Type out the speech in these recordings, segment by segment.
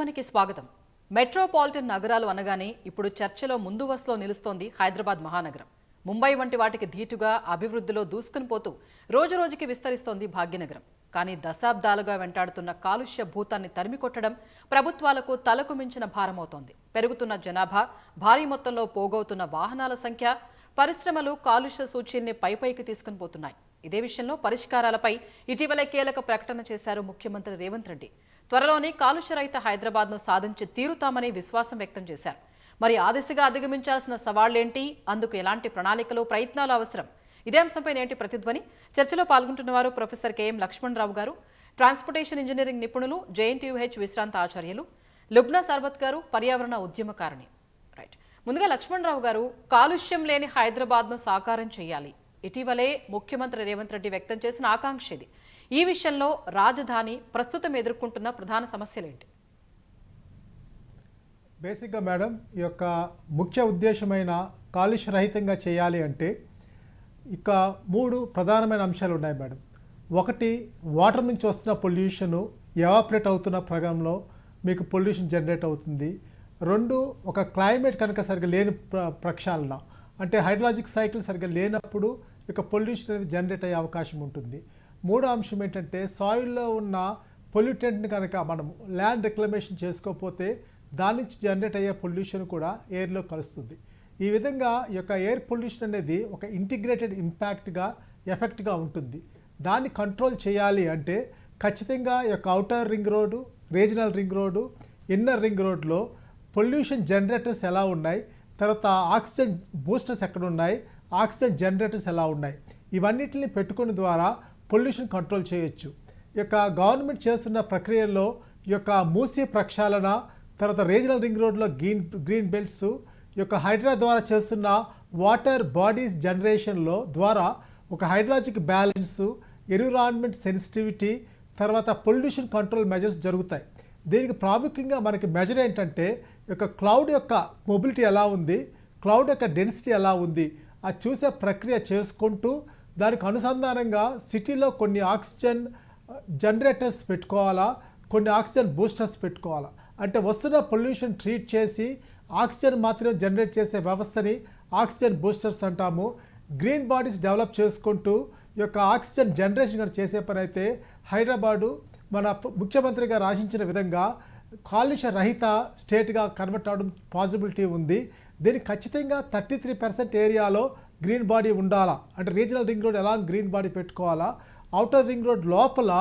ప్రతిధ్వనికి స్వాగతం. మెట్రోపాలిటన్ నగరాలు అనగానే ఇప్పుడు చర్చలో ముందు వరుసలో నిలుస్తోంది హైదరాబాద్ మహానగరం. ముంబై వంటి వాటికి ధీటుగా అభివృద్ధిలో దూసుకుని పోతూ రోజురోజుకి విస్తరిస్తోంది భాగ్యనగరం. కానీ దశాబ్దాలుగా వెంటాడుతున్న కాలుష్య భూతాన్ని తరిమికొట్టడం ప్రభుత్వాలకు తలకు మించిన భారమవుతోంది. పెరుగుతున్న జనాభా భారీ మొత్తంలో పోగవుతున్న వాహనాల సంఖ్య పరిశ్రమలు కాలుష్య సూచీల్ని పైపైకి తీసుకుని పోతున్నాయి. ఇదే విషయంలో పరిష్కారాలపై ఇటీవలే కీలక ప్రకటన చేశారు ముఖ్యమంత్రి రేవంత్ రెడ్డి. త్వరలోనే కాలుష్య రహిత హైదరాబాద్ను సాధించి తీరుతామని విశ్వాసం వ్యక్తం చేశారు. మరి ఆ దిశగా అధిగమించాల్సిన సవాళ్ళేంటి? అందుకు ఎలాంటి ప్రణాళికలు ప్రయత్నాలు అవసరం? ఇదే అంశంపై నేటి ప్రతిధ్వని? చర్చలో పాల్గొంటున్నవారు ప్రొఫెసర్ కెఎం లక్ష్మణరావు గారు ట్రాన్స్పోర్టేషన్ ఇంజనీరింగ్ నిపుణులు జేఎన్టీయూహెచ్ విశ్రాంత ఆచార్యులు లుబ్నా సర్వత్ గారు పర్యావరణ ఉద్యమకారిణి. రైట్. ముందుగా లక్ష్మణరావు గారు కాలుష్యం లేని హైదరాబాద్ను సాకారం చేయాలి. ఇటీవలే ముఖ్యమంత్రి రేవంత్ రెడ్డి వ్యక్తం చేసిన ఆకాంక్ష ఇది. ఈ విషయంలో రాజధాని ప్రస్తుతం ఎదుర్కొంటున్న ప్రధాన సమస్యలేంటి? బేసిక్గా మేడం ఈ యొక్క ముఖ్య ఉద్దేశమైన కాలుష్య రహితంగా చేయాలి అంటే ఇక మూడు ప్రధానమైన అంశాలు ఉన్నాయి మేడం. ఒకటి వాటర్ నుంచి వస్తున్న పొల్యూషను ఎవాపరేట్ అవుతున్న ప్రగంలో మీకు పొల్యూషన్ జనరేట్ అవుతుంది. రెండు ఒక క్లైమేట్ కనుక సరిగ్గా లేని ప్ర ప్రక్షాళన అంటే హైడ్రాలజిక్ సైకిల్ సరిగ్గా లేనప్పుడు ఇక పొల్యూషన్ అనేది జనరేట్ అయ్యే అవకాశం ఉంటుంది. మూడో అంశం ఏంటంటే సాయిల్లో ఉన్న పొల్యూటెంట్ని కనుక మనం ల్యాండ్ రిక్లమేషన్ చేసుకోకపోతే దాని నుంచి జనరేట్ అయ్యే పొల్యూషన్ కూడా ఎయిర్లో కలుస్తుంది. ఈ విధంగా ఈ యొక్క ఎయిర్ పొల్యూషన్ అనేది ఒక ఇంటిగ్రేటెడ్ ఇంపాక్ట్గా ఎఫెక్ట్గా ఉంటుంది. దాన్ని కంట్రోల్ చేయాలి అంటే ఖచ్చితంగా ఈ యొక్క outer ring road regional ring road inner ring రోడ్లో పొల్యూషన్ జనరేటర్స్ ఎలా ఉన్నాయి? తర్వాత ఆక్సిజన్ బూస్టర్స్ ఎక్కడ ఉన్నాయి? ఆక్సిజన్ జనరేటర్స్ ఎలా ఉన్నాయి? ఇవన్నిటిని పెట్టుకుని ద్వారా పొల్యూషన్ కంట్రోల్ చేయొచ్చు. ఈ యొక్క గవర్నమెంట్ చేస్తున్న ప్రక్రియలో ఈ యొక్క మూసీ ప్రక్షాళన తర్వాత రీజనల్ రింగ్ రోడ్లో గ్రీన్ గ్రీన్ బెల్ట్స్ ఈ యొక్క హైడ్రా ద్వారా చేస్తున్న వాటర్ బాడీస్ జనరేషన్లో ద్వారా ఒక హైడ్రాలజిక్ బ్యాలెన్స్ ఎన్విరాన్మెంట్ సెన్సిటివిటీ తర్వాత పొల్యూషన్ కంట్రోల్ మెజర్స్ జరుగుతాయి. దీనికి ప్రాముఖ్యంగా మనకి మెజర్ ఏంటంటే యొక్క క్లౌడ్ యొక్క మొబిలిటీ ఎలా ఉంది క్లౌడ్ యొక్క డెన్సిటీ ఎలా ఉంది అది చూసే ప్రక్రియ చేసుకుంటూ దానికి అనుసంధానంగా సిటీలో కొన్ని ఆక్సిజన్ జనరేటర్స్ పెట్టుకోవాలా కొన్ని ఆక్సిజన్ బూస్టర్స్ పెట్టుకోవాలా. అంటే వస్తున్న పొల్యూషన్ ట్రీట్ చేసి ఆక్సిజన్ మాత్రమే జనరేట్ చేసే వ్యవస్థని ఆక్సిజన్ బూస్టర్స్ అంటాము. గ్రీన్ బాడీస్ డెవలప్ చేసుకుంటూ ఈ యొక్క ఆక్సిజన్ జనరేషన్ కనుక చేసే పని అయితే హైదరాబాదు మన ముఖ్యమంత్రిగా రాశించిన విధంగా కాలుష్య రహిత స్టేట్గా కన్వర్ట్ అవడం పాసిబిలిటీ ఉంది. దీనికి ఖచ్చితంగా థర్టీ త్రీ పర్సెంట్ ఏరియాలో గ్రీన్ బాడీ ఉండాలా? అంటే రీజనల్ రింగ్ రోడ్ ఎలా గ్రీన్ బాడీ పెట్టుకోవాలా? అవుటర్ రింగ్ రోడ్ లోపల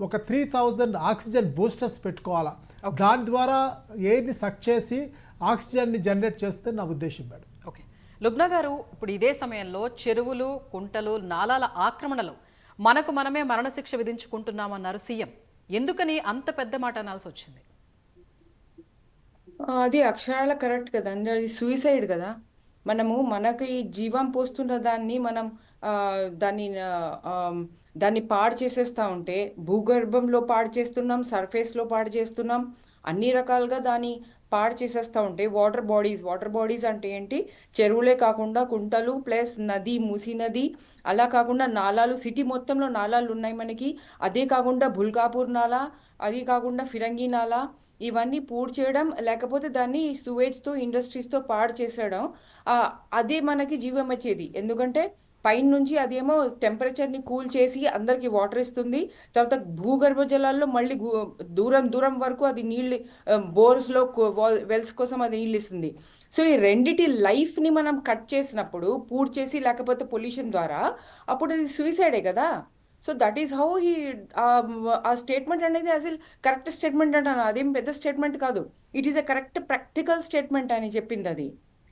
ఒక త్రీ థౌజండ్ ఆక్సిజన్ బూస్టర్స్ పెట్టుకోవాలా? దాని ద్వారా ఎయిర్ని సక్ చేసి ఆక్సిజన్ని జనరేట్ చేస్తే నా ఉద్దేశం మేడం. ఓకే. లుబ్నా గారు ఇప్పుడు ఇదే సమయంలో చెరువులు కుంటలు నాలాల ఆక్రమణలు మనకు మనమే మరణశిక్ష విధించుకుంటున్నామన్నారు సీఎం. ఎందుకని అంత పెద్ద మాట అనాల్సి వచ్చింది? అది అక్షరాల కరెక్ట్ కదా. అంటే అది సూసైడ్ కదా. మనము మనకి ఈ జీవం పోస్తున్న దాన్ని మనం దాన్ని దాన్ని పాడు చేసేస్తా ఉంటే భూగర్భంలో పాడు చేస్తున్నాం సర్ఫేస్లో పాడు చేస్తున్నాం అన్ని రకాలుగా దాన్ని పాడు చేసేస్తా ఉంటే వాటర్ బాడీస్ వాటర్ బాడీస్ అంటే ఏంటి? చెరువులే కాకుండా కుంటలు ప్లస్ నది మూసీ నది అలా కాకుండా నాలాలు సిటీ మొత్తంలో నాలాలు ఉన్నాయి మనకి. అదే కాకుండా బుల్కాపూర్ నాలా అది కాకుండా ఫిరంగి నాలా ఇవన్నీ పూడ్ చేయడం లేకపోతే దాన్ని సువేజ్తో ఇండస్ట్రీస్తో పాడు చేసేయడం అదే మనకి జీవం వచ్చేది. ఎందుకంటే పైన నుంచి అదేమో టెంపరేచర్ని కూల్ చేసి అందరికి వాటర్ ఇస్తుంది. తర్వాత భూగర్భ జలాల్లో మళ్ళీ దూరం దూరం వరకు అది నీళ్ళు బోర్స్లో వెల్స్ కోసం అది నీళ్ళు ఇస్తుంది. సో ఈ రెండిటి లైఫ్ని మనం కట్ చేసినప్పుడు పూడ్ చేసి లేకపోతే పొల్యూషన్ ద్వారా అప్పుడు అది సూసైడే కదా? So that is how he ఆ స్టేట్మెంట్ అనేది అసలు కరెక్ట్ స్టేట్మెంట్ అంటాను. అదేం పెద్ద స్టేట్మెంట్ కాదు. It is a correct practical statement అని చెప్పింది అది.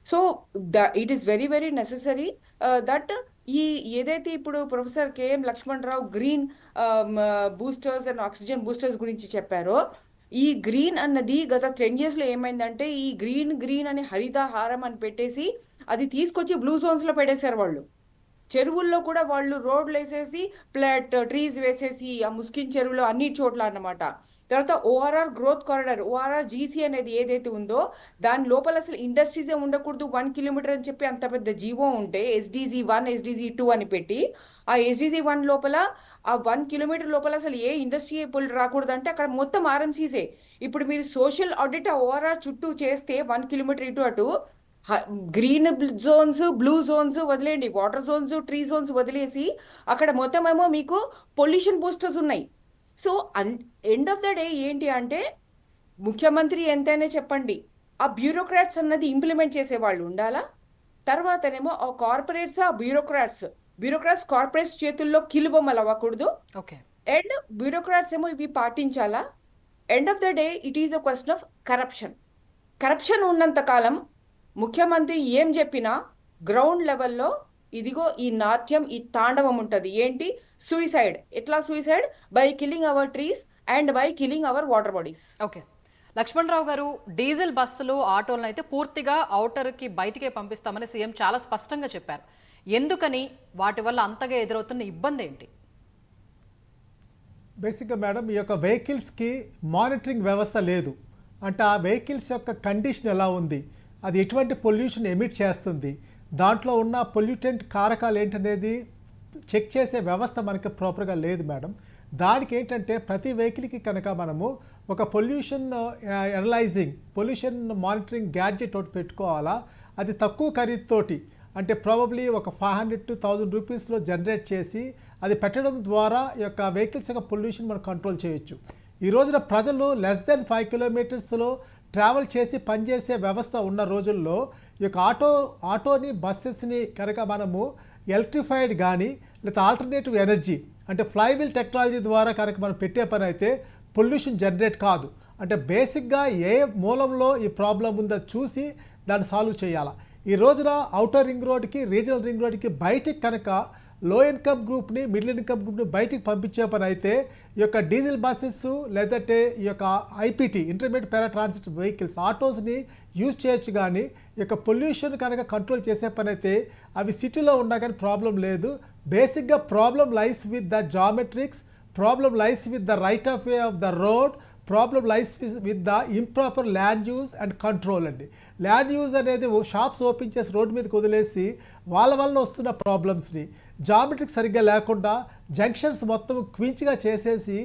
So the it is very very necessary that ఈ ఏదైతే ఇప్పుడు professor K M Lakshman Rao green boosters and oxygen boosters గురించి చెప్పారో ఈ గ్రీన్ అన్నది గత టెన్ ఇయర్స్లో ఏమైందంటే ఈ గ్రీన్ గ్రీన్ అని హరితహారం అని పెట్టేసి అది తీసుకొచ్చి బ్లూ జోన్స్లో పెట్టేశారు వాళ్ళు. చెరువుల్లో కూడా వాళ్ళు రోడ్లు వేసేసి ప్లాట్ ట్రీస్ వేసేసి ఆ ముస్కిన్ చెరువులో అన్ని చోట్ల అన్నమాట. తర్వాత ORR growth corridor ORR GC అనేది ఏదైతే ఉందో దాని లోపల అసలు ఇండస్ట్రీసే ఉండకూడదు వన్ కిలోమీటర్ అని చెప్పి అంత పెద్ద జీవో ఉంటే ఎస్డీజీ వన్ ఎస్డీజీ టూ అని పెట్టి ఆ ఎస్డీజీ వన్ లోపల ఆ వన్ కిలోమీటర్ లోపల అసలు ఏ ఇండస్ట్రీ రాకూడదు అంటే అక్కడ మొత్తం ఆర్ఎంసీసే ఇప్పుడు మీరు సోషల్ ఆడిట్ ఆ ఓఆర్ఆర్ చుట్టూ చేస్తే వన్ కిలోమీటర్ ఇటు అటు గ్రీన్ జోన్స్ బ్లూ జోన్స్ వదిలేయండి. వాటర్ జోన్స్ ట్రీ జోన్స్ వదిలేసి అక్కడ మొత్తం ఏమో మీకు పొల్యూషన్ పోస్టర్స్ ఉన్నాయి. So end of the day ఏంటి అంటే ముఖ్యమంత్రి ఎంతైనా చెప్పండి. ఆ బ్యూరోక్రాట్స్ అన్నది ఇంప్లిమెంట్ చేసే వాళ్ళు ఉండాలా? తర్వాతనేమో ఆ కార్పొరేట్స్ ఆ బ్యూరోక్రాట్స్ బ్యూరోక్రాట్స్ కార్పొరేట్స్ చేతుల్లో కిలుబొమ్మలు అవ్వకూడదు. ఓకే. అండ్ బ్యూరోక్రాట్స్ ఏమో ఇవి పాటించాలా? End of the day it is a question of corruption. Corruption ఉన్నంత కాలం ముఖ్యమంత్రి ఏం చెప్పినా గ్రౌండ్ లెవెల్లో ఇదిగో ఈ నాట్యం ఈ తాండవం ఉంటుంది. ఏంటి? సూయిసైడ్ ఎట్లా suicide by killing our trees and by killing our water bodies okay. Lakshmanarao గారు డీజిల్ బస్సులు ఆటోలను అయితే పూర్తిగా అవుటర్కి బయటికే పంపిస్తామని సీఎం చాలా స్పష్టంగా చెప్పారు. ఎందుకని? వాటి వల్ల అంతగా ఎదురవుతున్న ఇబ్బంది ఏంటి? బేసిక్గా మేడం ఈ యొక్క వెహికల్స్కి మానిటరింగ్ వ్యవస్థ లేదు. అంటే ఆ వెహికల్స్ యొక్క కండిషన్ ఎలా ఉంది? అది ఎటువంటి పొల్యూషన్ ఎమిట్ చేస్తుంది? దాంట్లో ఉన్న పొల్యూటెంట్ కారకాలు ఏంటనేది చెక్ చేసే వ్యవస్థ మనకి ప్రాపర్గా లేదు మేడం. దానికి ఏంటంటే ప్రతి వెహికల్కి కనుక మనము ఒక pollution analysing pollution monitoring gadget ఒకటి పెట్టుకోవాలా? అది తక్కువ ఖరీదుతోటి అంటే ప్రాబబ్లీ ఒక ఫైవ్ హండ్రెడ్ టు థౌజండ్ రూపీస్లో జనరేట్ చేసి అది పెట్టడం ద్వారా యొక్క వెహికల్స్ యొక్క పొల్యూషన్ మనం కంట్రోల్ చేయొచ్చు. ఈ రోజున ప్రజలు లెస్ దెన్ ఫైవ్ కిలోమీటర్స్లో ట్రావెల్ చేసి పనిచేసే వ్యవస్థ ఉన్న రోజుల్లో ఈ యొక్క ఆటో ఆటోని బస్సెస్ని కనుక మనము ఎలక్ట్రిఫైడ్ కానీ లేదా ఆల్టర్నేటివ్ ఎనర్జీ అంటే ఫ్లైవీల్ టెక్నాలజీ ద్వారా కనుక మనం పెట్టే పని అయితే పొల్యూషన్ జనరేట్ కాదు. అంటే బేసిక్గా ఏ మూలంలో ఈ ప్రాబ్లం ఉందో చూసి దాన్ని సాల్వ్ చేయాలి. ఈ రోజున అవుటర్ రింగ్ రోడ్కి రీజనల్ రింగ్ రోడ్కి బయటికి కనుక లో ఇన్కమ్ గ్రూప్ని మిడిల్ ఇన్కమ్ గ్రూప్ని బయటికి పంపించే పని అయితే ఈ యొక్క డీజిల్ బస్సెస్ లేదంటే ఈ యొక్క IPT intermediate para transit vehicles ఆటోస్ని use చేయొచ్చు కానీ ఈ యొక్క పొల్యూషన్ కనుక కంట్రోల్ చేసే పని అయితే అవి సిటీలో ఉన్నా కానీ ప్రాబ్లం లేదు. బేసిక్గా problem lies with the geometrics problem lies with the right of way of the road problem lies with the improper land use and control అండి. ల్యాండ్ యూజ్ అనేది షాప్స్ ఓపెన్ చేసి రోడ్డు మీదకి వదిలేసి వాళ్ళ వల్ల వస్తున్న ప్రాబ్లమ్స్ని జామెట్రిక్ సరిగ్గా లేకుండా జంక్షన్స్ మొత్తం క్వించ్గా చేసేసి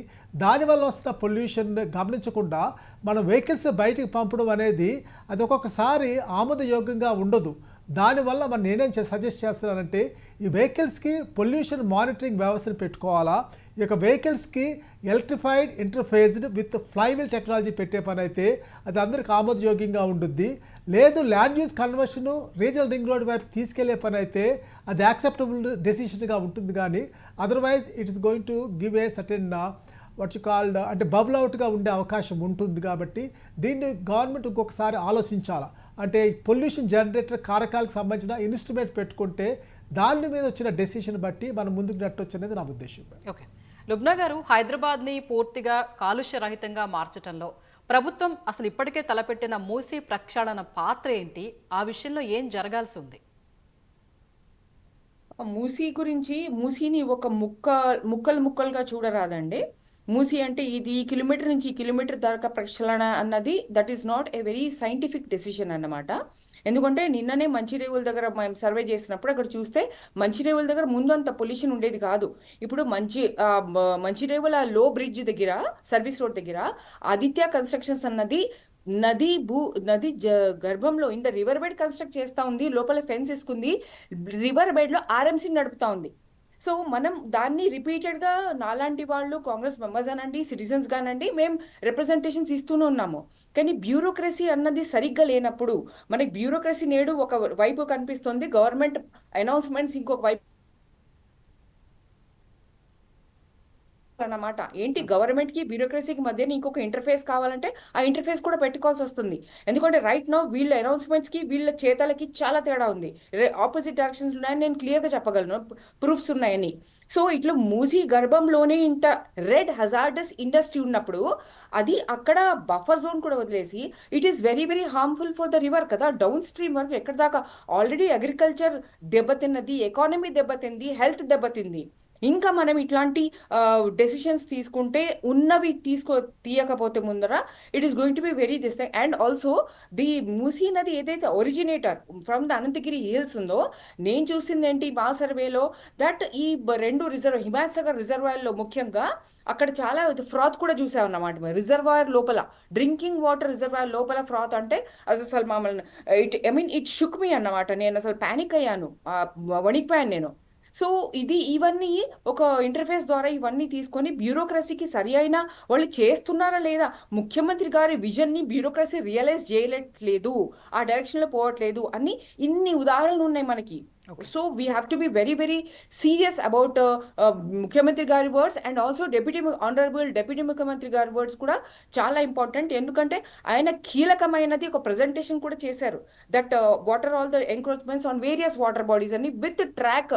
దానివల్ల వస్తున్న పొల్యూషన్ గమనించకుండా మనం వెహికల్స్ బయటికి పంపడం అనేది అది ఒక్కొక్కసారి ఆమోదయోగ్యంగా ఉండదు. దానివల్ల మనం నేనేం సజెస్ట్ చేస్తున్నానంటే ఈ వెహికల్స్కి పొల్యూషన్ మానిటరింగ్ వ్యవస్థను పెట్టుకోవాలా? ఈ యొక్క వెహికల్స్కి electrified interfaced with flywheel technology పెట్టే పని అయితే అది అందరికి ఆమోదయోగ్యంగా ఉంటుంది లేదు land use conversion regional ring road వైపు తీసుకెళ్ళే పని అయితే అది యాక్సెప్టబుల్ డెసిషన్గా ఉంటుంది కానీ otherwise it is going to give a certain what you called అంటే బబుల్ అవుట్గా ఉండే అవకాశం ఉంటుంది కాబట్టి దీన్ని గవర్నమెంట్ ఇంకొకసారి ఆలోచించాలా? అంటే పొల్యూషన్ జనరేటర్ కారకాలకు సంబంధించిన ఇన్స్ట్రుమెంట్ పెట్టుకుంటే దాని మీద వచ్చిన డెసిషన్ బట్టి మనం ముందుకు నెట్టొచ్చు అనేది నా ఉద్దేశం. ఓకే లుబ్నా గారు హైదరాబాద్ని పూర్తిగా కాలుష్య రహితంగా మార్చటంలో. ప్రభుత్వం అసలు ఇప్పటికే తలపెట్టిన మూసీ ప్రక్షాళన పాత్ర ఏంటి? ఆ విషయంలో ఏం జరగాల్సి ఉంది? మూసీ గురించి మూసీని ఒక ముక్క ముక్కలు ముక్కలుగా చూడరాదండి. మూసీ అంటే ఇది ఈ కిలోమీటర్ నుంచి ఈ కిలోమీటర్ దాకా ప్రక్షాళన అన్నది that is not a very scientific decision అన్నమాట. ఎందుకంటే నిన్ననే మంచిరేవుల దగ్గర మేము సర్వే చేసినప్పుడు అక్కడ చూస్తే మంచిరేవుల దగ్గర ముందు అంత పొల్యూషన్ ఉండేది కాదు. ఇప్పుడు మంచి మంచిరేవుల లో బ్రిడ్జ్ దగ్గర సర్వీస్ రోడ్ దగ్గర ఆదిత్య కన్స్ట్రక్షన్స్ అన్నది నది భూ నది జ గర్భంలో ఇంత రివర్ బెడ్ కన్స్ట్రక్ట్ చేస్తూ ఉంది లోపల ఫెన్స్ వేసుకుంది రివర్ బెడ్లో ఆర్ఎంసీ నడుపుతా ఉంది. సో మనం దాన్ని రిపీటెడ్గా నాలాంటి వాళ్ళు కాంగ్రెస్ మెంబర్స్ అనండి సిటిజన్స్ కానండి మేము రిప్రజెంటేషన్స్ ఇస్తూనే ఉన్నాము. కానీ బ్యూరోక్రసీ అన్నది సరిగ్గా లేనప్పుడు మనకి బ్యూరోక్రసీ నేడు ఒక వైపు కనిపిస్తుంది గవర్నమెంట్ అనౌన్స్మెంట్స్ ఇంకొక వైపు అన్నమాట. ఏంటి? గవర్నమెంట్కి బ్యూరోక్రసీకి మధ్య ఇంకొక ఇంటర్ఫేస్ కావాలంటే ఆ ఇంటర్ఫేస్ కూడా పెట్టుకోవాల్సి వస్తుంది. ఎందుకంటే రైట్ నో వీళ్ళ అనౌన్స్మెంట్స్కి వీళ్ళ చేతలకి చాలా తేడా ఉంది. ఆపోజిట్ డైరెక్షన్స్ ఉన్నాయని నేను క్లియర్గా చెప్పగలను ప్రూఫ్స్ ఉన్నాయని. సో ఇట్లా మూసీ గర్భంలోనే ఇంత రెడ్ హజార్డస్ ఇండస్ట్రీ ఉన్నప్పుడు అది అక్కడ బఫర్ జోన్ కూడా వదిలేసి it is very very harmful for the river కదా. డౌన్ స్ట్రీమ్ వరకు ఎక్కడ దాకా ఆల్రెడీ అగ్రికల్చర్ దెబ్బతిన్నది ఎకానమీ దెబ్బతింది హెల్త్ దెబ్బతింది. ఇంకా మనం ఇట్లాంటి డెసిషన్స్ తీసుకుంటే ఉన్నవి తీసుకో తీయకపోతే ముందర it is going to be very this thing and also the Musi నది ఏదైతే originator from the Ananthagiri hills ఉందో నేను చూసింది ఏంటి మా సర్వేలో దట్ ఈ రెండు రిజర్వ్ హిమాయత్సాగర్ రిజర్వాయర్లో ముఖ్యంగా అక్కడ చాలా ఫ్రాత్ కూడా చూసామన్నమాట రిజర్వాయర్ లోపల డ్రింకింగ్ వాటర్ రిజర్వాయర్ లోపల ఫ్రాత్ అంటే అది అసలు మమ్మల్ని it I mean it shook me అన్నమాట. నేను అసలు ప్యానిక్ అయ్యాను. వణికిపోయాను నేను. సో ఇది ఇవన్నీ ఒక ఇంటర్ఫేస్ ద్వారా ఇవన్నీ తీసుకొని బ్యూరోక్రసీకి సరి అయిన వాళ్ళు చేస్తున్నారా లేదా? ముఖ్యమంత్రి గారి విజన్ని బ్యూరోక్రసీ రియలైజ్ చేయలేట్లేదు ఆ డైరెక్షన్లో పోవట్లేదు అని ఇన్ని ఉదాహరణలు ఉన్నాయి మనకి. So we have to be very very serious about ముఖ్యమంత్రి గారి words and also deputy honourable deputy ముఖ్యమంత్రి గారి వర్డ్స్ కూడా చాలా ఇంపార్టెంట్ ఎందుకంటే ఆయన కీలకమైనది ఒక ప్రెజెంటేషన్ కూడా చేశారు that water all the encroachments on various water bodies అని విత్ ట్రాక్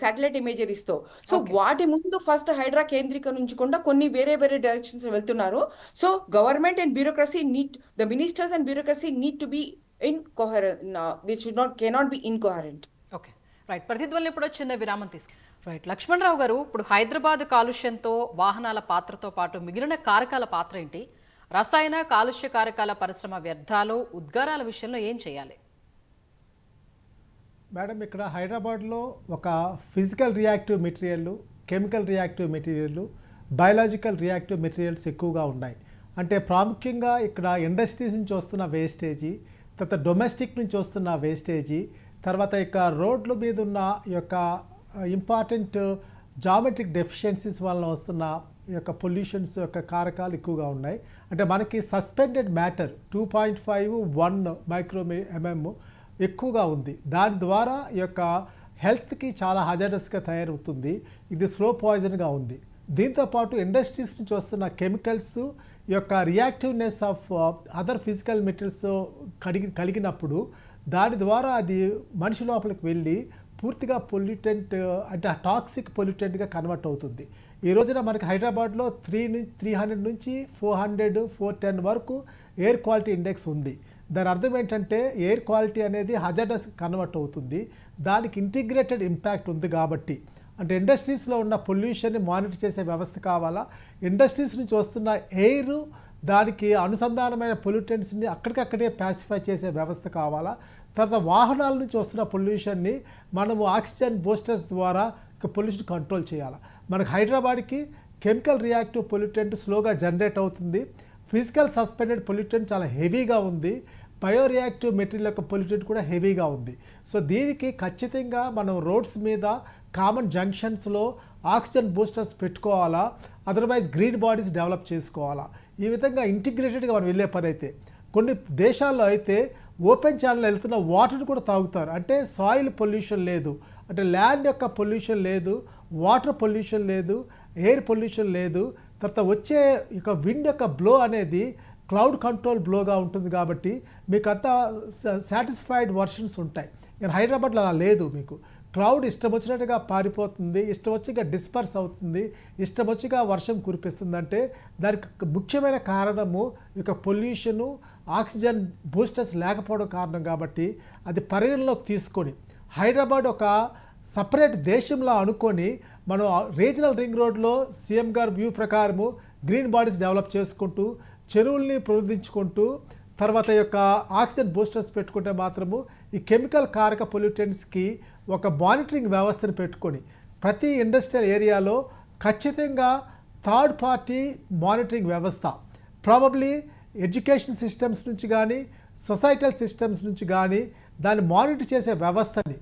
శాటిలైట్ ఇమేజరీస్తో. సో వాటి ముందు ఫస్ట్ హైడ్రా కేంద్రీకరించకుండా కొన్ని వేరే వేరే డైరెక్షన్స్ వెళ్తున్నారు. So government and bureaucracy need the ministers and bureaucracy need to be in coherent it should not cannot be incoherent okay right ప్రతిధ్వని ఇప్పుడు చిన్న విరామం తీసుకు. రైట్ లక్ష్మణరావు గారు ఇప్పుడు హైదరాబాద్ కాలుష్యంతో వాహనాల పాత్రతో పాటు మిగిలిన కారకాల పాత్ర ఏంటి? రసాయన కాలుష్య కారకాల పరిశ్రమ వ్యర్థాలు ఉద్గారాల విషయంలో ఏం చేయాలి? మేడం ఇక్కడ హైదరాబాద్లో ఒక physical reactive material chemical reactive material biological reactive materials ఎక్కువగా ఉన్నాయి. అంటే ప్రాముఖ్యంగా ఇక్కడ ఇండస్ట్రీస్ నుంచి వస్తున్న వేస్టేజీ తర్వాత డొమెస్టిక్ నుంచి వస్తున్న వేస్టేజీ తర్వాత యొక్క రోడ్ల మీద ఉన్న ఈ యొక్క ఇంపార్టెంట్ జామెట్రిక్ డెఫిషియన్సీస్ వలన వస్తున్న ఈ యొక్క పొల్యూషన్స్ యొక్క కారకాలు ఎక్కువగా ఉన్నాయి. అంటే మనకి suspended matter two point five one micro MM ఎక్కువగా ఉంది. దాని ద్వారా ఈ యొక్క హెల్త్కి చాలా హజారస్గా తయారవుతుంది. ఇది స్లో పాయిజన్గా ఉంది. దీంతోపాటు ఇండస్ట్రీస్ నుంచి వస్తున్న కెమికల్స్ యొక్క reactiveness of other physical materials కడిగి కలిగినప్పుడు దాని ద్వారా అది మనిషి లోపలికి వెళ్ళి పూర్తిగా పొల్యూటెంట్ అంటే టాక్సిక్ పొల్యూటెంట్గా కన్వర్ట్ అవుతుంది. ఈ రోజున మనకి హైదరాబాద్లో త్రీ నుంచి త్రీ హండ్రెడ్ నుంచి ఫోర్ హండ్రెడ్ ఫోర్ టెన్ వరకు ఎయిర్ క్వాలిటీ ఇండెక్స్ ఉంది. దాని అర్థం ఏంటంటే ఎయిర్ క్వాలిటీ అనేది హజార్డస్ కన్వర్ట్ అవుతుంది. దానికి ఇంటిగ్రేటెడ్ ఇంపాక్ట్ ఉంది కాబట్టి. అంటే ఇండస్ట్రీస్లో ఉన్న పొల్యూషన్ని మానిటర్ చేసే వ్యవస్థ కావాలా? ఇండస్ట్రీస్ నుంచి వస్తున్న ఎయిర్ దానికి అనుసంధానమైన పొల్యూటెంట్స్ని అక్కడికక్కడే ప్యాసిఫై చేసే వ్యవస్థ కావాలా? తర్వాత వాహనాల నుంచి వస్తున్న పొల్యూషన్ని మనము ఆక్సిజన్ బూస్టర్స్ ద్వారా పొల్యూషన్ కంట్రోల్ చేయాలి? మనకు హైదరాబాద్కి కెమికల్ రియాక్టివ్ పొల్యూటెంట్ స్లోగా జనరేట్ అవుతుంది. ఫిజికల్ సస్పెండెడ్ పొల్యూటెంట్ చాలా హెవీగా ఉంది. బయోరియాక్టివ్ మెటీరియల్ యొక్క పొల్యూటెంట్ కూడా హెవీగా ఉంది. సో దీనికి ఖచ్చితంగా మనం రోడ్స్ మీద కామన్ జంక్షన్స్లో ఆక్సిజన్ బూస్టర్స్ పెట్టుకోవాలా? అదర్వైజ్ గ్రీన్ బాడీస్ డెవలప్ చేసుకోవాలా? ఈ విధంగా ఇంటిగ్రేటెడ్గా మనం వెళ్ళే పని అయితే కొన్ని దేశాల్లో అయితే ఓపెన్ ఛానల్ వెళ్తున్న వాటర్ని కూడా తాగుతారు. అంటే సాయిల్ పొల్యూషన్ లేదు అంటే ల్యాండ్ యొక్క పొల్యూషన్ లేదు వాటర్ పొల్యూషన్ లేదు ఎయిర్ పొల్యూషన్ లేదు. తర్వాత వచ్చే ఇక విండ్ యొక్క బ్లో అనేది క్లౌడ్ కంట్రోల్ బ్లోగా ఉంటుంది కాబట్టి మీకు అంతా సాటిస్ఫైడ్ వర్షన్స్ ఉంటాయి. కానీ హైదరాబాద్లో అలా లేదు మీకు. క్లౌడ్ ఇష్టం వచ్చినట్టుగా పారిపోతుంది ఇష్టం వచ్చిగా డిస్పర్స్ అవుతుంది ఇష్టం వచ్చిగా వర్షం కురిపిస్తుంది అంటే దానికి ముఖ్యమైన కారణము ఇక పొల్యూషను ఆక్సిజన్ బూస్టర్స్ లేకపోవడం కారణం కాబట్టి అది పరిగణలోకి తీసుకొని హైదరాబాద్ ఒక సపరేట్ దేశంలో అనుకొని మనం రీజనల్ రింగ్ రోడ్లో సీఎం గారు వ్యూ ప్రకారము గ్రీన్ బాడీస్ డెవలప్ చేసుకుంటూ చెరువుల్ని పునరుద్ధరించుకుంటూ తర్వాత యొక్క ఆక్సిజన్ బూస్టర్స్ పెట్టుకుంటే మాత్రము ఈ కెమికల్ కారక పొల్యూటెంట్స్కి ఒక మానిటరింగ్ వ్యవస్థను పెట్టుకొని ప్రతి ఇండస్ట్రియల్ ఏరియాలో ఖచ్చితంగా థర్డ్ పార్టీ మానిటరింగ్ వ్యవస్థ ప్రాబబ్లీ ఎడ్యుకేషన్ సిస్టమ్స్ నుంచి కానీ సొసైటల్ సిస్టమ్స్ నుంచి కానీ దాన్ని మానిటర్ చేసే వ్యవస్థని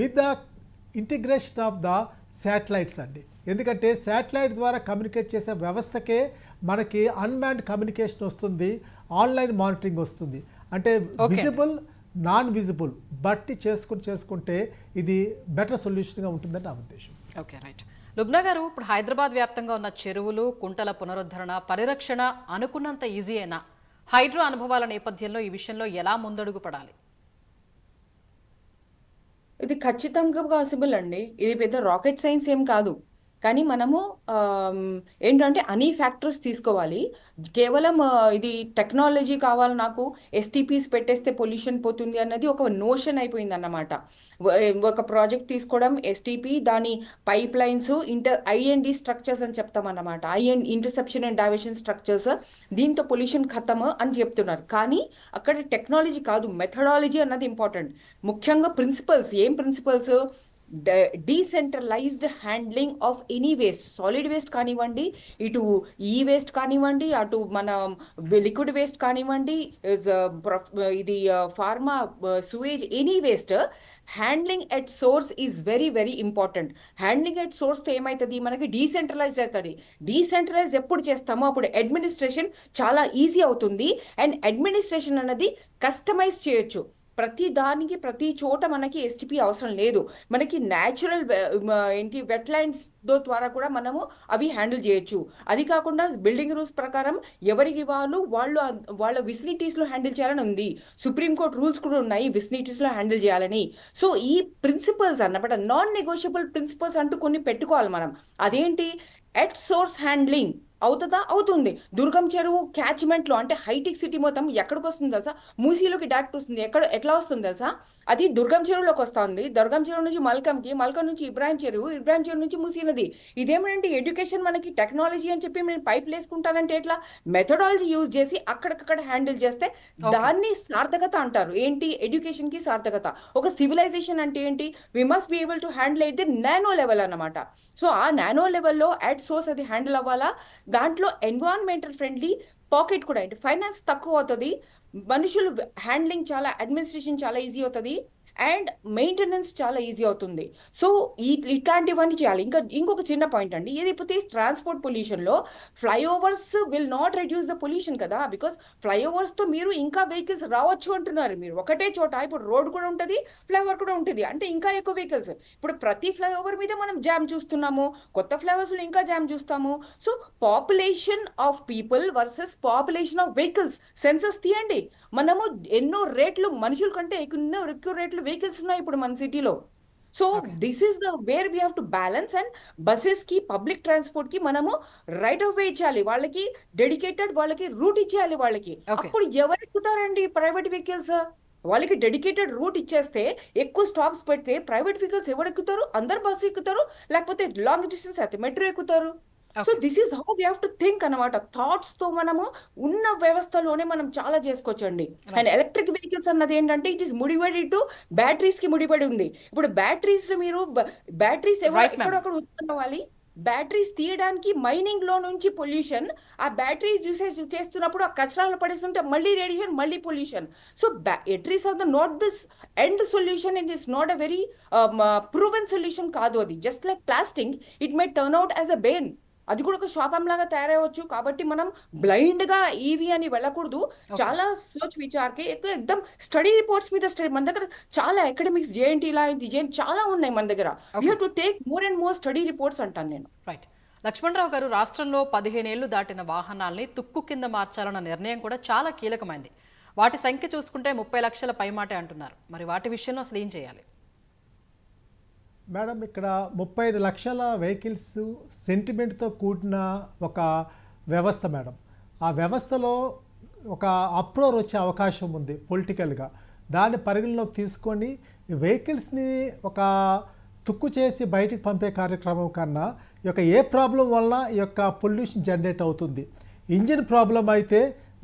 with the integration of the satellites అండి. ఎందుకంటే శాటిలైట్ ద్వారా కమ్యూనికేట్ చేసే వ్యవస్థకే మనకి అన్మాన్డ్ కమ్యూనికేషన్ వస్తుంది ఆన్లైన్ మానిటరింగ్ వస్తుంది. అంటే విజిబుల్ నాన్ విజిబుల్ బట్టి చేసుకుని చేసుకుంటే ఇది బెటర్ సొల్యూషన్గా ఉంటుందని నా ఉద్దేశం. Okay right. లుబ్నా గారు ఇప్పుడు హైదరాబాద్ వ్యాప్తంగా ఉన్న చెరువులు కుంటల పునరుద్ధరణ పరిరక్షణ అనుకున్నంత ఈజీ అయినా హైడ్రో అనుభవాల నేపథ్యంలో ఈ విషయంలో ఎలా ముందడుగు పడాలి? ఇది ఖచ్చితంగా పాసిబుల్ అండి. ఇది పెద్ద రాకెట్ సైన్స్ ఏం కాదు. కానీ మనము ఏంటంటే అన్ని ఫ్యాక్టర్స్ తీసుకోవాలి. కేవలం ఇది టెక్నాలజీ కావాలి నాకు ఎస్టీపీస్ పెట్టేస్తే పొల్యూషన్ పోతుంది అన్నది ఒక నోషన్ అయిపోయింది అన్నమాట ఒక ప్రాజెక్ట్ తీసుకోవడం ఎస్టీపీ దాని pipe lines inter IND structures అని చెప్తాం అన్నమాట IN interception and diversion structures దీంతో పొల్యూషన్ ఖతమ్ అని చెప్తున్నారు. కానీ అక్కడ టెక్నాలజీ కాదు మెథడాలజీ అన్నది ఇంపార్టెంట్. ముఖ్యంగా ప్రిన్సిపల్స్ ఏం principles? Decentralised handling of any waste. Solid waste కానివ్వండి ఇటు ఈ వేస్ట్ కానివ్వండి అటు మన లిక్విడ్ వేస్ట్ కానివ్వండి ఇది pharma sewage any waste handling at source is very very important. Handling at సోర్స్తో ఏమవుతుంది మనకి డీసెంట్రలైజ్ చేస్తుంది. డీసెంట్రలైజ్ ఎప్పుడు చేస్తామో అప్పుడు అడ్మినిస్ట్రేషన్ చాలా ఈజీ అవుతుంది. అండ్ అడ్మినిస్ట్రేషన్ అన్నది కస్టమైజ్ చేయొచ్చు. ప్రతి దానికి ప్రతి చోట మనకి ఎస్టిపి అవసరం లేదు. మనకి న్యాచురల్ ఏంటి వెట్లాండ్స్ ద్వారా కూడా మనము అవి హ్యాండిల్ చేయొచ్చు. అది కాకుండా బిల్డింగ్ రూల్స్ ప్రకారం ఎవరికి వాళ్ళు వాళ్ళు వాళ్ళ విసినిటీస్లో హ్యాండిల్ చేయాలని ఉంది. సుప్రీంకోర్టు రూల్స్ కూడా ఉన్నాయి విసినిటీస్లో హ్యాండిల్ చేయాలని. సో ఈ ప్రిన్సిపల్స్ అన్నమాట నాన్ నెగోషియబుల్ ప్రిన్సిపల్స్ అంటూ కొన్ని పెట్టుకోవాలి మనం. అదేంటి? ఎట్ సోర్స్ హ్యాండ్లింగ్ అవుతుందా? అవుతుంది. దుర్గం చెరువు catchment లో అంటే హైటెక్ సిటీ మొత్తం ఎక్కడికి వస్తుంది తెలుసా? మూసీలోకి డైరెక్ట్ వస్తుంది. ఎక్కడ ఎట్లా వస్తుంది తెలుసా? అది దుర్గం చెరువులోకి వస్తుంది. దుర్గం చెరువు నుంచి మల్కంకి మల్కం నుంచి ఇబ్రాహిం చెరువు ఇబ్రాహిం చెరువు నుంచి మూసీ నది. ఇదేమంటే ఎడ్యుకేషన్ మనకి టెక్నాలజీ అని చెప్పి నేను పైప్ వేసుకుంటానంటే ఎట్లా? మెథడాలజీ యూజ్ చేసి అక్కడికక్కడ హ్యాండిల్ చేస్తే దాన్ని సార్థకత అంటారు. ఏంటి? ఎడ్యుకేషన్కి సార్థకత. ఒక సివిలైజేషన్ అంటే ఏంటి? We must be able to handle అయితే నానో లెవెల్ అన్నమాట. సో ఆ నానో లెవెల్లో అట్ సోర్స్ అది హ్యాండిల్ అవ్వాలా? దాంట్లో ఎన్విరాన్మెంటల్ ఫ్రెండ్లీ పాకెట్ కూడా. ఏంటి ఫైనాన్స్ తక్కువ అవుతుంది. మనుషులు హ్యాండ్లింగ్ చాలా అడ్మినిస్ట్రేషన్ చాలా ఈజీ అవుతుంది. అండ్ మెయింటెనెన్స్ చాలా ఈజీ అవుతుంది. సో ఈ ఇట్లాంటివన్నీ చేయాలి. ఇంకా ఇంకొక చిన్న పాయింట్ అండి. ఇది transport పొల్యూషన్లో flyovers will not reduce the pollution కదా? బికాస్ ఫ్లైఓవర్స్తో మీరు ఇంకా వెహికల్స్ రావచ్చు అంటున్నారు. మీరు ఒకటే చోట ఇప్పుడు రోడ్ కూడా ఉంటుంది ఫ్లైఓవర్ కూడా ఉంటుంది. అంటే ఇంకా ఎక్కువ వెహికల్స్. ఇప్పుడు ప్రతి ఫ్లైఓవర్ మీద మనం జామ్ చూస్తున్నాము. కొత్త ఫ్లైఓవర్స్లో ఇంకా జామ్ చూస్తాము. So population of people versus population of vehicles. Census తీయండి. మనము ఎన్నో రేట్లు మనుషుల కంటే ఎన్నో ఎక్కువ రేట్లు వెహికల్స్ ఉన్నాయి ఇప్పుడు మన సిటీలో so this is the where we have to balance and బస్సెస్కి public ట్రాన్స్పోర్ట్కి మనము రైట్ ఆఫ్ వే ఇచ్చేయాలి వాళ్ళకి డెడికేటెడ్ వాళ్ళకి రూట్ ఇచ్చేయాలి వాళ్ళకి. అప్పుడు ఎవరు ఎక్కుతారండి ప్రైవేట్ వెహికల్స్ వాళ్ళకి డెడికేటెడ్ రూట్ ఇచ్చేస్తే ఎక్కువ స్టాప్స్ పెడితే ప్రైవేట్ వెహికల్స్ ఎవరు ఎక్కుతారు? అందరు బస్సు ఎక్కుతారు? లేకపోతే లాంగ్ డిస్టెన్స్ అయితే మెట్రో ఎక్కుతారు? So this is how we have to think అనమాట థాట్స్తో మనము ఉన్న వ్యవస్థలోనే మనం చాలా చేసుకోవచ్చండి. అండ్ ఎలక్ట్రిక్ వెహికల్స్ అన్నది ఏంటంటే ఇట్ ఈస్ ముడిపడి టు బ్యాటరీస్కి ముడిపడి ఉంది. ఇప్పుడు బ్యాటరీస్ మీరు బ్యాటరీస్. ఎక్కడొక్కడ ఉత్పత్తి అవ్వాలి బ్యాటరీస్ తీయడానికి మైనింగ్లో నుంచి పొల్యూషన్ ఆ బ్యాటరీ యూసేజ్ చేస్తున్నప్పుడు ఆ కచరాలు పడేస్తుంటే మళ్ళీ రేడియేషన్ మళ్ళీ pollution so batteries are the not this end solution it is not a very proven solution కాదు అది. Just like plastic it may turn out as a bane అది కూడా ఒక శాపం లాగా కాబట్టి మనం బ్లైండ్గా ఈవీ అని వెళ్ళకూడదు. చాలా సోచ్ విచార్కి ఎక్కువ ఎక్దం స్టడీ రిపోర్ట్స్ మీద స్టడీ మన దగ్గర చాలా అకాడమిక్స్ జేఎన్టీ ఇలా ఇది జేఎన్ చాలా ఉన్నాయి మన దగ్గర. Have to take more and more study reports అంటాను నేను. రైట్ లక్ష్మణరావు గారు రాష్ట్రంలో పదిహేనేళ్ళు దాటిన వాహనాల్ని తుక్కు కింద మార్చాలన్న నిర్ణయం కూడా చాలా కీలకమైంది. వాటి సంఖ్య చూసుకుంటే ముప్పై లక్షల పైమాటే అంటున్నారు. మరి వాటి విషయంలో అసలు ఏం చేయాలి? మేడం ఇక్కడ ముప్పై ఐదు లక్షల వెహికల్స్ సెంటిమెంట్తో కూడిన ఒక వ్యవస్థ మేడం. ఆ వ్యవస్థలో ఒక అప్రోర్ వచ్చే అవకాశం ఉంది పొలిటికల్గా. దాన్ని పరిగణలోకి తీసుకొని వెహికల్స్ని ఒక తుక్కు చేసి బయటికి పంపే కార్యక్రమం కన్నా ఈ యొక్క ఏ ప్రాబ్లం వల్ల ఈ యొక్క పొల్యూషన్ జనరేట్ అవుతుంది? ఇంజిన్ ప్రాబ్లం అయితే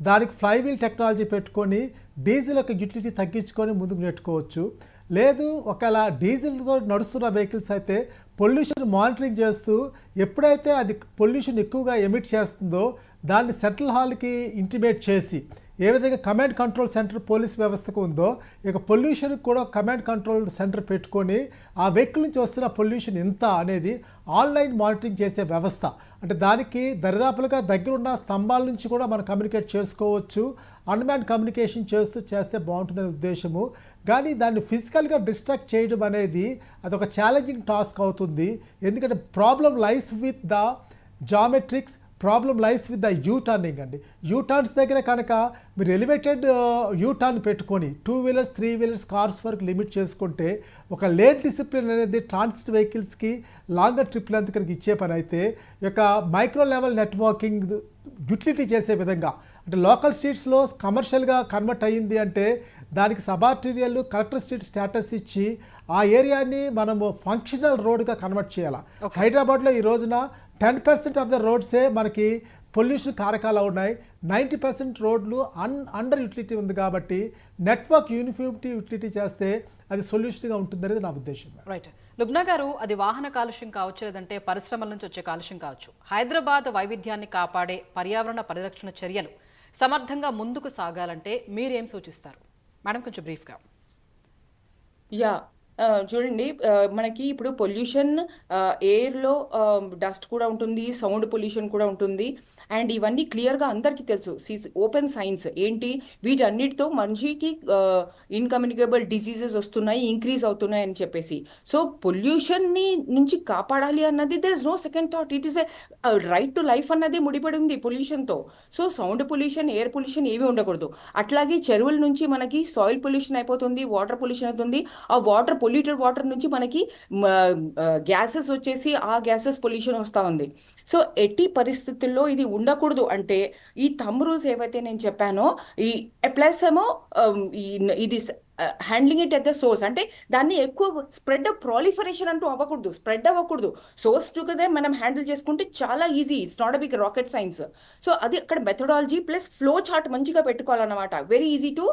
దానికి ఫ్లైవీల్ టెక్నాలజీ పెట్టుకొని డీజిల్ యొక్క యూటిలిటీ తగ్గించుకొని ముందుకు నెట్టుకోవచ్చు. లేదు ఒకవేళ డీజిల్తో నడుస్తున్న వెహికల్స్ అయితే పొల్యూషన్ మానిటరింగ్ చేస్తూ ఎప్పుడైతే అది పొల్యూషన్ ఎక్కువగా ఎమిట్ చేస్తుందో దాన్ని సెంట్రల్ హాల్కి ఇంటిమేట్ చేసి ఏ విధంగా కమాండ్ కంట్రోల్ సెంటర్ పోలీస్ వ్యవస్థకు ఉందో ఇక పొల్యూషన్ కూడా కమాండ్ కంట్రోల్ సెంటర్ పెట్టుకొని ఆ వెహికల్ నుంచి వస్తున్న పొల్యూషన్ ఎంత అనేది ఆన్లైన్ మానిటరింగ్ చేసే వ్యవస్థ. అంటే దానికి దరిదాపులుగా దగ్గరున్న స్తంభాల నుంచి కూడా మనం కమ్యూనికేట్ చేసుకోవచ్చు. అన్మ్యాన్ కమ్యూనికేషన్ చేస్తూ చేస్తే బాగుంటుందనే ఉద్దేశము. కానీ దాన్ని ఫిజికల్గా డిస్ట్రాక్ట్ చేయడం అనేది అదొక ఛాలెంజింగ్ టాస్క్ అవుతుంది. ఎందుకంటే problem lies with the geometrics problem lies with the U turning అండి. యూ టర్న్స్ దగ్గర కనుక మీరు ఎలివేటెడ్ యూ టర్న్ పెట్టుకొని two wheelers three wheelers cars వరకు లిమిట్ చేసుకుంటే ఒక లేన్ డిసిప్లిన్ అనేది ట్రాన్సిట్ వెహికల్స్కి లాంగర్ ట్రిప్ లెంత్ కనుక ఇచ్చే పని అయితే యొక్క మైక్రో లెవెల్ నెట్వర్కింగ్ యూటిలిటీ చేసే విధంగా అంటే లోకల్ స్ట్రీట్స్లో కమర్షియల్గా కన్వర్ట్ అయ్యింది అంటే దానికి సబార్టీరియల్ కలెక్టర్ స్ట్రీట్ స్టేటస్ ఇచ్చి ఆ ఏరియాని మనము ఫంక్షనల్ రోడ్గా కన్వర్ట్ చేయాలి. హైదరాబాద్లో ఈ రోజున టెన్ పర్సెంట్ ఆఫ్ ద రోడ్సే మనకి పొల్యూషన్ కారకాలు ఉన్నాయి. నైంటీ పర్సెంట్ రోడ్లు అన్ అండర్ యూటిలిటీ ఉంది కాబట్టి నెట్వర్క్ యూనిఫామిటీ యూటిలిటీ చేస్తే అది సొల్యూషన్గా ఉంటుందనేది నా ఉద్దేశం. రైట్ లుబ్నా గారు అది వాహన కాలుష్యం కావచ్చు లేదంటే పరిశ్రమల నుంచి వచ్చే కాలుష్యం కావచ్చు. హైదరాబాద్ వైవిధ్యాన్ని కాపాడే పర్యావరణ పరిరక్షణ చర్యలు సమర్థంగా ముందుకు సాగాలంటే మీరేం సూచిస్తారు? మేడం కొంచెం బ్రీఫ్గా యా చూడండి మనకి ఇప్పుడు పొల్యూషన్ ఎయిర్లో డస్ట్ కూడా ఉంటుంది సౌండ్ పొల్యూషన్ కూడా ఉంటుంది. అండ్ ఇవన్నీ క్లియర్గా అందరికీ తెలుసు. Open science. ఏంటి? వీటన్నిటితో మనిషికి ఇన్కమ్యూనికేబుల్ డిసీజెస్ వస్తున్నాయి ఇంక్రీజ్ అవుతున్నాయి అని చెప్పేసి. సో పొల్యూషన్ని నుంచి కాపాడాలి అన్నది there is no second thought it is a right to life అన్నది ముడిపడి ఉంది పొల్యూషన్తో. So sound pollution air pollution ఏవి ఉండకూడదు. అట్లాగే చెరువుల నుంచి మనకి సాయిల్ పొల్యూషన్ అయిపోతుంది వాటర్ పొల్యూషన్ అవుతుంది. ఆ వాటర్ పొల్యూటెడ్ వాటర్ నుంచి మనకి గ్యాసెస్ వచ్చేసి ఆ గ్యాసెస్ పొల్యూషన్ వస్తూ ఉంది. సో ఎట్టి పరిస్థితుల్లో ఇది ఉండకూడదు అంటే ఈ థమ్ రూల్స్ ఏవైతే నేను చెప్పానో ఈ ప్లస్ ఏమో ఇది handling it at the source అంటే దాన్ని ఎక్కువ స్ప్రెడ్ ప్రాలిఫరేషన్ అంటూ అవ్వకూడదు. స్ప్రెడ్ అవ్వకూడదు. సోర్స్ టుగెదర్ మనం హ్యాండిల్ చేసుకుంటే చాలా easy it's not a big rocket science so అది అక్కడ మెథడాలజీ ప్లస్ ఫ్లో చార్ట్ మంచిగా పెట్టుకోవాలన్నమాట. Very easy to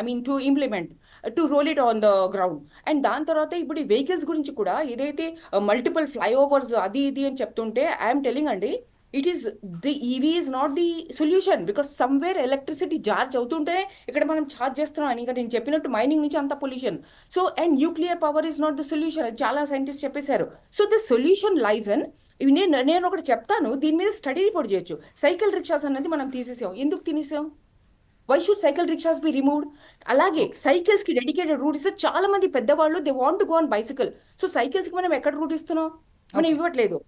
I mean to implement to roll it on the ground and దాని తర్వాత ఇప్పుడు ఈ వెహికల్స్ గురించి కూడా ఏదైతే uh, మల్టిపుల్ ఫ్లైఓవర్స్ అది ఇది అని చెప్తుంటే ఐఎమ్ టెలింగ్ అండి it is the EV is not the solution because somewhere electricity charge అవుతుంటే ఇక్కడ మనం ఛార్జ్ చేస్తున్నాం. అని ఇంకా నేను చెప్పినట్టు మైనింగ్ నుంచి అంత pollution so and nuclear power is not the solution అది చాలా సైంటిస్ట్ చెప్పేశారు. So the solution lies on నేను నేను ఒకటి చెప్తాను. దీని మీద స్టడీ రిపోర్ట్ చేయొచ్చు. సైకిల్ రిక్షాస్ అనేది మనం తీసేసాం. ఎందుకు తినేసాం why should cycle rickshaws be removed అలాగే సైకిల్స్కి డెడికేటెడ్ రూట్ ఇస్తే చాలా మంది పెద్దవాళ్ళు they want go on bicycle so సైకిల్స్కి మనం ఎక్కడ రూట్ ఇస్తున్నాం? మనం ఇవ్వట్లేదు.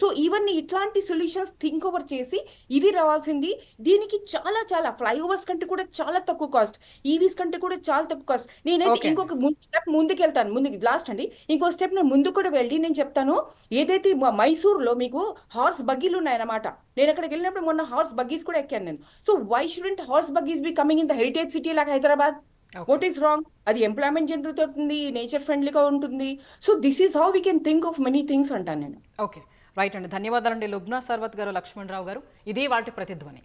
సో ఇవన్నీ ఇట్లాంటి సొల్యూషన్స్ థింక్ ఓవర్ చేసి ఇవి రావాల్సింది. దీనికి చాలా చాలా ఫ్లైఓవర్స్ కంటే కూడా చాలా తక్కువ కాస్ట్ ఈవీస్ కంటే కూడా చాలా తక్కువ కాస్ట్ నేనైతే. ఇంకొక స్టెప్ ముందుకు వెళ్తాను ముందుకు లాస్ట్ అండి. ఇంకో స్టెప్ నేను ముందు కూడా వెళ్ళి నేను చెప్తాను. ఏదైతే మైసూర్లో మీకు హార్స్ బగ్గీలు ఉన్నాయన్నమాట. నేను అక్కడికి వెళ్ళినప్పుడు మొన్న హార్స్ బగ్గీస్ కూడా ఎక్కాను నేను. So why shouldn't horse buggies be coming in the heritage city లాగా హైదరాబాద్. వాట్ ఈస్ రాంగ్ అది ఎంప్లాయ్మెంట్ జనరేట్ అవుతుంది నేచర్ ఫ్రెండ్లీగా ఉంటుంది. So this is how we can think of many things అంటాను నేను. ఓకే రైట్ అండి. ధన్యవాదాలండి. లుబ్నా సర్వత్ గారు లక్ష్మణరావు గారు. ఇది వాటి ప్రతిధ్వని.